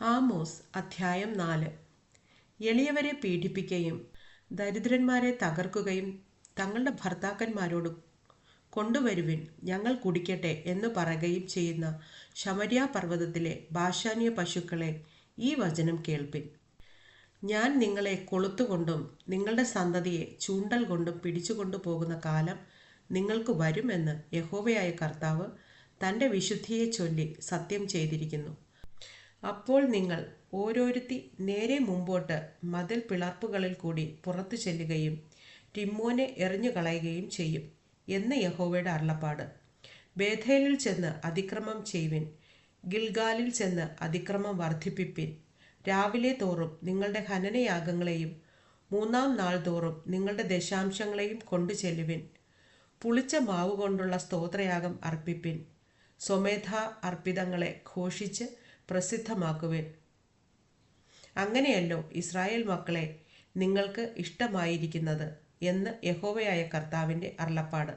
Amos അധ്യായം നാല്. എളിയവരെ പീഡിപ്പിക്കുകയും ദരിദ്രന്മാരെ തകർക്കുകയും തങ്ങളുടെ ഭർത്താക്കന്മാരോട് കൊണ്ടുവരുവിൻ ഞങ്ങൾ കുടിക്കട്ടെ എന്ന് പറയുകയും ചെയ്യുന്ന ശമര്യ പർവതത്തിലെ ഭാഷാന്യ പശുക്കളെ ഈ വചനം കേൾപ്പിൻ. ഞാൻ നിങ്ങളെ കൊളുത്തുകൊണ്ടും നിങ്ങളുടെ സന്തതിയെ ചൂണ്ടൽ കൊണ്ടും പിടിച്ചുകൊണ്ടു പോകുന്ന കാലം നിങ്ങൾക്ക് വരുമെന്ന് യഹോവയായ കർത്താവ് തന്റെ വിശുദ്ധിയെ ചൊല്ലി സത്യം ചെയ്തിരിക്കുന്നു. അപ്പോൾ നിങ്ങൾ ഓരോരുത്തി നേരെ മുമ്പോട്ട് മതിൽ പിളർപ്പുകളിൽ കൂടി പുറത്തു ചെല്ലുകയും ടിമ്മോനെ എറിഞ്ഞു കളയുകയും ചെയ്യും എന്ന യഹോവയുടെ അരുളപ്പാട്. ബേഥേലിൽ ചെന്ന് അതിക്രമം ചെയ്യുവിൻ. ഗിൽഗാലിൽ ചെന്ന് അതിക്രമം വർദ്ധിപ്പിപ്പിൻ. രാവിലെ തോറും നിങ്ങളുടെ ഹനനയാഗങ്ങളെയും മൂന്നാം നാൾ തോറും നിങ്ങളുടെ ദശാംശങ്ങളെയും കൊണ്ടു ചെല്ലുവിൻ. പുളിച്ച മാവ് കൊണ്ടുള്ള സ്തോത്രയാഗം അർപ്പിപ്പിൻ. സ്വമേധ അർപ്പിതങ്ങളെ ഘോഷിച്ച് പ്രസിദ്ധമാക്കുവിൻ. അങ്ങനെയല്ലോ ഇസ്രായേൽ മക്കളെ നിങ്ങൾക്ക് ഇഷ്ടമായിരിക്കുന്നത് എന്ന് യഹോവയായ കർത്താവിന്റെ അരുളപ്പാട്.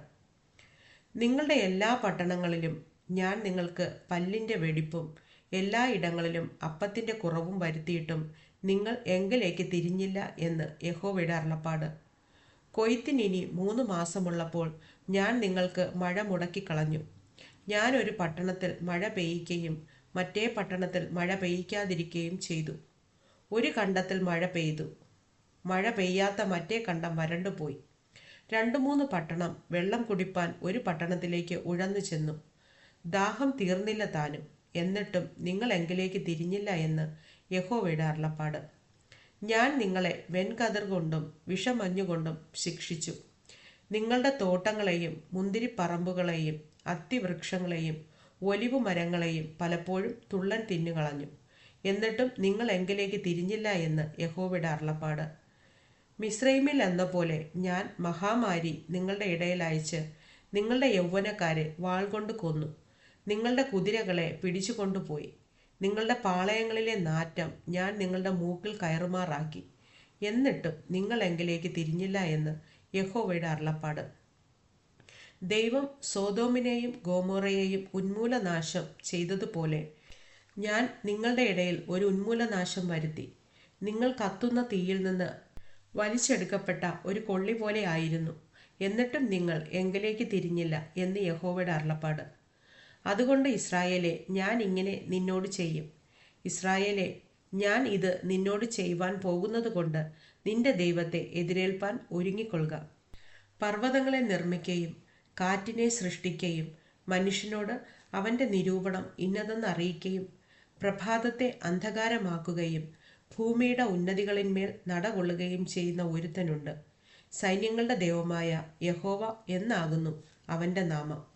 നിങ്ങളുടെ എല്ലാ പട്ടണങ്ങളിലും ഞാൻ നിങ്ങൾക്ക് പല്ലിന്റെ വെടിപ്പും എല്ലാ ഇടങ്ങളിലും അപ്പത്തിന്റെ കുറവും വരുത്തിയിട്ടും നിങ്ങൾ എങ്കിലേക്ക് തിരിഞ്ഞില്ല എന്ന് യഹോവയുടെ അരുളപ്പാട്. കൊയ്ത്തിനിനി മൂന്ന് മാസമുള്ളപ്പോൾ ഞാൻ നിങ്ങൾക്ക് മഴ മുടക്കിക്കളഞ്ഞു. ഞാനൊരു പട്ടണത്തിൽ മഴ പെയ്യിക്കുകയും മറ്റേ പട്ടണത്തിൽ മഴ പെയ്യ്ക്കാതിരിക്കുകയും ചെയ്തു. ഒരു കണ്ടത്തിൽ മഴ പെയ്തു. മഴ പെയ്യാത്ത മറ്റേ കണ്ടം വരണ്ടുപോയി രണ്ടു മൂന്ന് പട്ടണം വെള്ളം കുടിപ്പാൻ ഒരു പട്ടണത്തിലേക്ക് ഉഴന്നു ചെന്നു. ദാഹം തീർന്നില്ല താനും. എന്നിട്ടും നിങ്ങൾ എങ്കിലേക്ക് തിരിഞ്ഞില്ല എന്ന് യഹോവയുടെ അരുളപ്പാട്. ഞാൻ നിങ്ങളെ വെൺകതിർ കൊണ്ടും വിഷമഞ്ഞുകൊണ്ടും ശിക്ഷിച്ചു. നിങ്ങളുടെ തോട്ടങ്ങളെയും മുന്തിരിപ്പറമ്പുകളെയും അത്തിവൃക്ഷങ്ങളെയും ഒലിവു മരങ്ങളെയും പലപ്പോഴും തുള്ളൻ തിന്നുകളഞ്ഞു എന്നിട്ടും നിങ്ങൾ എങ്കിലേക്ക് തിരിഞ്ഞില്ല എന്ന് യഹോവയുടെ അരുളപ്പാട്. മിശ്രൈമിൽ എന്ന പോലെ ഞാൻ മഹാമാരി നിങ്ങളുടെ ഇടയിൽ അയച്ച് നിങ്ങളുടെ യൗവനക്കാരെ വാൾ കൊണ്ട് കൊന്നു. നിങ്ങളുടെ കുതിരകളെ പിടിച്ചു കൊണ്ടുപോയി. നിങ്ങളുടെ പാളയങ്ങളിലെ നാറ്റം ഞാൻ നിങ്ങളുടെ മൂക്കിൽ കയറുമാറാക്കി. എന്നിട്ടും നിങ്ങൾ എങ്കിലേക്ക് തിരിഞ്ഞില്ല എന്ന് യഹോവയുടെ അരുളപ്പാട്. ദൈവം സോതോമിനെയും ഗോമോറയെയും ഉന്മൂലനാശം ചെയ്തതുപോലെ ഞാൻ നിങ്ങളുടെ ഇടയിൽ ഒരു ഉന്മൂലനാശം വരുത്തി. നിങ്ങൾ കത്തുന്ന തീയിൽ നിന്ന് വലിച്ചെടുക്കപ്പെട്ട ഒരു കൊള്ളി പോലെ ആയിരുന്നു. എന്നിട്ടും നിങ്ങൾ എങ്കിലേക്ക് തിരിഞ്ഞില്ല എന്ന് യഹോവയുടെ അരുളപ്പാട്. അതുകൊണ്ട് ഇസ്രായേലെ ഞാൻ ഇങ്ങനെ നിന്നോട് ചെയ്യും. ഇസ്രായേലെ ഞാൻ ഇത് നിന്നോട് ചെയ്യുവാൻ പോകുന്നത് കൊണ്ട് നിന്റെ ദൈവത്തെ എതിരേൽപ്പാൻ ഒരുങ്ങിക്കൊള്ളുക. പർവതങ്ങളെ നിർമ്മിക്കുകയും കാറ്റിനെ സൃഷ്ടിക്കുകയും മനുഷ്യനോട് അവന്റെ നിരൂപണം ഇന്നതെന്ന് അറിയിക്കുകയും പ്രഭാതത്തെ അന്ധകാരമാക്കുകയും ഭൂമിയുടെ ഉന്നതികളിന്മേൽ നടകൊള്ളുകയും ചെയ്യുന്ന ഒരുത്തനുണ്ട്. സൈന്യങ്ങളുടെ ദൈവമായ യഹോവ എന്നാകുന്നു അവന്റെ നാമം.